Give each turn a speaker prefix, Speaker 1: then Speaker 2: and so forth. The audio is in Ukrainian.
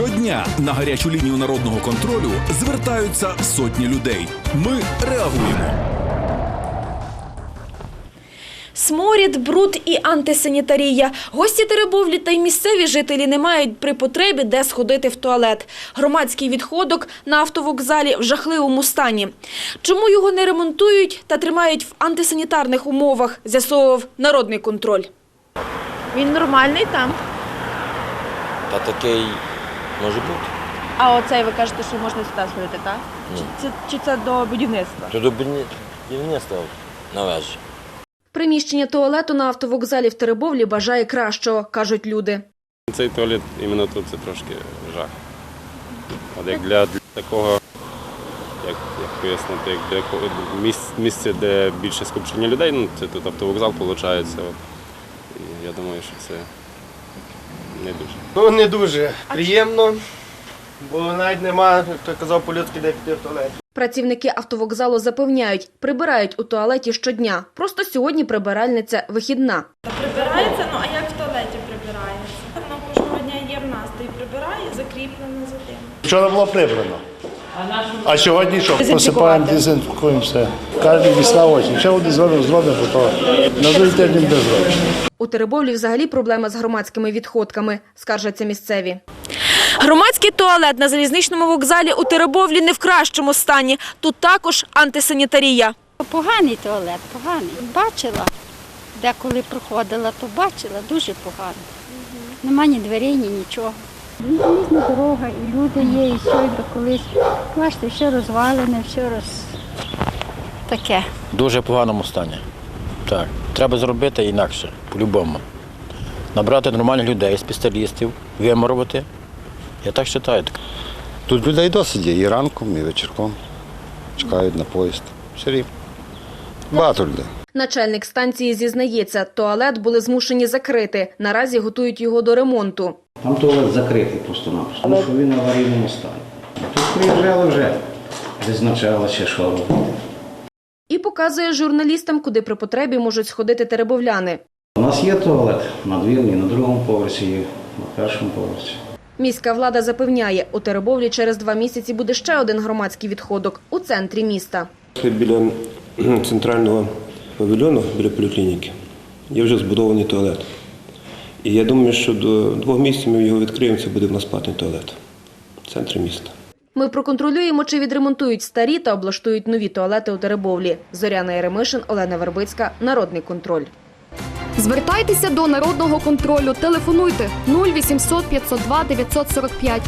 Speaker 1: Щодня на гарячу лінію народного контролю звертаються сотні людей. Ми реагуємо.
Speaker 2: Сморід, бруд і антисанітарія. Гості Теребовлі та й місцеві жителі не мають при потребі де сходити в туалет. Громадський відходок на автовокзалі в жахливому стані. Чому його не ремонтують та тримають в антисанітарних умовах, з'ясовував народний контроль. Він нормальний там.
Speaker 3: Та такий може бути.
Speaker 2: А оцей ви кажете, що можна сюди сходити, так?
Speaker 3: Ні.
Speaker 2: Чи, чи це до будівництва?
Speaker 3: То до будівництва на вежі.
Speaker 2: Приміщення туалету на автовокзалі в Теребовлі бажає кращого, кажуть люди.
Speaker 4: Цей туалет іменно тут це трошки жах. От як для, для такого, як, як пояснити, як для якого- місць, місця, де більше скупчення людей, ну це тут автовокзал виходить. От. І я думаю, що це не дуже.
Speaker 5: Ну не дуже приємно, бо навіть нема, як то казав по-людськи, де піти в туалет.
Speaker 2: Працівники автовокзалу запевняють, прибирають у туалеті щодня. Просто сьогодні прибиральниця вихідна.
Speaker 6: Прибирається, ну а як в туалеті прибирається? Вона кожного дня є в нас, та й прибирає, закріплено за тим.
Speaker 7: Вчора було прибрано. А сьогодні що? Посипаємо, дезінфікуємо все. Кожен осінь. Ще один зробимо, зробимо, бо то на другий тиждень без зробимо.
Speaker 2: У Теребовлі взагалі проблема з громадськими відходками, скаржаться місцеві. Громадський туалет на залізничному вокзалі у Теребовлі не в кращому стані. Тут також антисанітарія.
Speaker 8: Поганий туалет, поганий. Бачила, деколи проходила, то бачила, дуже погано. Нема ні дверей, ні нічого. Різна дорога, і люди є, і все, і колись. Бачите, все розвалене, все роз... таке.
Speaker 3: В дуже поганому стані. Так. Треба зробити інакше, по-любому. Набрати нормальних людей, спеціалістів, виморувати. Я так вважаю.
Speaker 9: Тут людей досить є і ранком, і вечірком. Чекають на поїзд. Все рівно. Багато людей.
Speaker 2: Начальник станції зізнається, туалет були змушені закрити. Наразі готують його до ремонту.
Speaker 10: Там туалет закритий просто-напросто, тому що він в аварійному стані. Тут приїжджали вже, визначали ще що робити.
Speaker 2: І показує журналістам, куди при потребі можуть сходити теребовляни.
Speaker 10: У нас є туалет на двірні, на другому поверсі, і на першому поверсі.
Speaker 2: Міська влада запевняє, у Теребовлі через два місяці буде ще один громадський відходок у центрі міста.
Speaker 11: Біля центрального павільйону, біля поліклініки, є вже збудований туалет. І я думаю, що до двох місяців ми його відкриємо, це буде в нас платний туалет в центрі міста.
Speaker 2: Ми проконтролюємо, чи відремонтують старі та облаштують нові туалети у Теребовлі. Зоряна Еремишин, Олена Вербицька, Народний контроль.
Speaker 12: Звертайтеся до народного контролю. Телефонуйте 0800 502 945